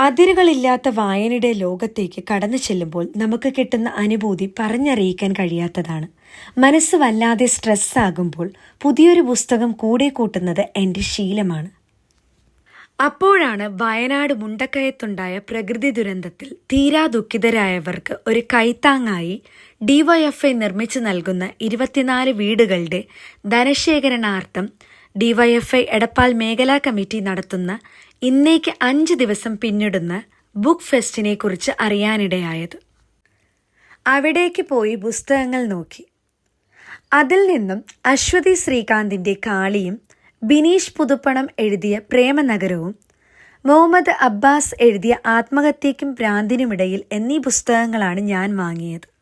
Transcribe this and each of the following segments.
അതിരുകളില്ലാത്ത വായനയുടെ ലോകത്തേക്ക് കടന്നു ചെല്ലുമ്പോൾ നമുക്ക് കിട്ടുന്ന അനുഭൂതി പറഞ്ഞറിയിക്കാൻ കഴിയാത്തതാണ്. മനസ്സ് വല്ലാതെ സ്ട്രെസ്സാകുമ്പോൾ പുതിയൊരു പുസ്തകം കൂടെ കൂട്ടുന്നത് എന്റെ ശീലമാണ്. അപ്പോഴാണ് വയനാട് മുണ്ടക്കയത്തുണ്ടായ പ്രകൃതി ദുരന്തത്തിൽ തീരാ ദുഃഖിതരായവർക്ക് ഒരു കൈത്താങ്ങായി ഡിവൈഎഫ്ഐ നിർമ്മിച്ചു നൽകുന്ന ഇരുപത്തിനാല് വീടുകളുടെ ധനശേഖരണാർത്ഥം ഡിവൈഎഫ്ഐ എടപ്പാൾ മേഖലാ കമ്മിറ്റി നടത്തുന്ന ഇന്നേക്ക് അഞ്ച് ദിവസം പിന്നിടുന്ന ബുക്ക് ഫെസ്റ്റിനെ കുറിച്ച് അറിയാനിടയായത്. അവിടേക്ക് പോയി പുസ്തകങ്ങൾ നോക്കി. അതിൽ നിന്നും അശ്വതി ശ്രീകാന്തിന്റെ കാളിയും ബിനീഷ് പുതുപ്പണം എഴുതിയ പ്രേമനഗരവും മുഹമ്മദ് അബ്ബാസ് എഴുതിയ ആത്മഹത്യയ്ക്കും ഭ്രാന്തിനുമിടയിൽ എന്നീ പുസ്തകങ്ങളാണ് ഞാൻ വാങ്ങിയത്.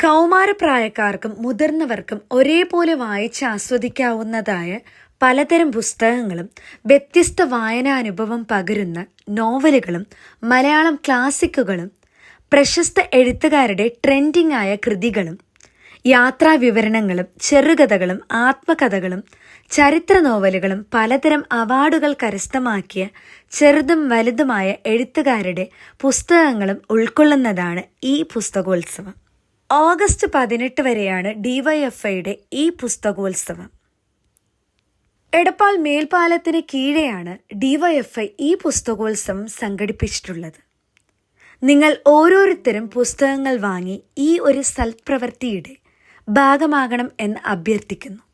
കൗമാരപ്രായക്കാർക്കും മുതിർന്നവർക്കും ഒരേപോലെ വായിച്ച് ആസ്വദിക്കാവുന്നതായ പലതരം പുസ്തകങ്ങളും വ്യത്യസ്ത വായനാനുഭവം പകരുന്ന നോവലുകളും മലയാളം ക്ലാസിക്കുകളും പ്രശസ്ത എഴുത്തുകാരുടെ ട്രെൻഡിംഗ് ആയ കൃതികളും യാത്രാ വിവരണങ്ങളും ചെറുകഥകളും ആത്മകഥകളും ചരിത്ര നോവലുകളും പലതരം അവാർഡുകൾ കരസ്ഥമാക്കിയ ചെറുതും വലുതുമായ എഴുത്തുകാരുടെ പുസ്തകങ്ങളും ഉൾക്കൊള്ളുന്നതാണ് ഈ പുസ്തകോത്സവം. ഓഗസ്റ്റ് പതിനെട്ട് വരെയാണ് ഡിവൈഎഫ്ഐയുടെ ഈ പുസ്തകോത്സവം. എടപ്പാൾ മേൽപ്പാലത്തിന് കീഴെയാണ് ഡിവൈഎഫ്ഐ ഈ പുസ്തകോത്സവം സംഘടിപ്പിച്ചിട്ടുള്ളത്. നിങ്ങൾ ഓരോരുത്തരും പുസ്തകങ്ങൾ വാങ്ങി ഈ ഒരു സൽപ്രവൃത്തിയുടെ ഭാഗമാകണം എന്ന് അഭ്യർത്ഥിക്കുന്നു.